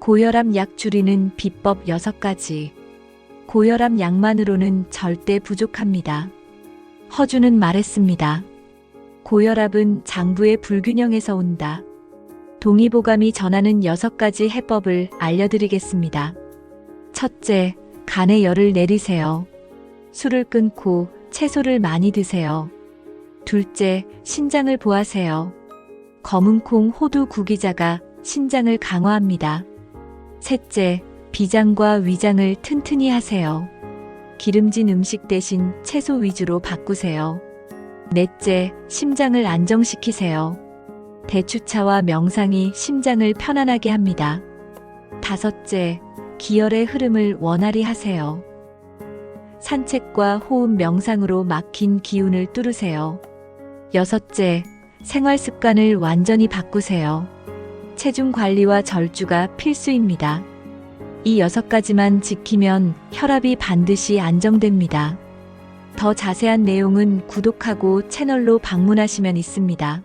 고혈압 약 줄이는 비법 6가지. 고혈압 약만으로는 절대 부족합니다. 허주는 말했습니다. 고혈압은 장부의 불균형에서 온다. 동의보감이 전하는 6가지 해법을 알려드리겠습니다. 첫째, 간에 열을 내리세요. 술을 끊고 채소를 많이 드세요. 둘째, 신장을 보하세요. 검은콩 호두 구기자가 신장을 강화합니다. 셋째, 비장과 위장을 튼튼히 하세요. 기름진 음식 대신 채소 위주로 바꾸세요. 넷째, 심장을 안정시키세요. 대추차와 명상이 심장을 편안하게 합니다. 다섯째, 기혈의 흐름을 원활히 하세요. 산책과 호흡 명상으로 막힌 기운을 뚫으세요. 여섯째, 생활 습관을 완전히 바꾸세요. 체중 관리와 절주가 필수입니다. 이 여섯 가지만 지키면 혈압이 반드시 안정됩니다. 더 자세한 내용은 구독하고 채널로 방문하시면 있습니다.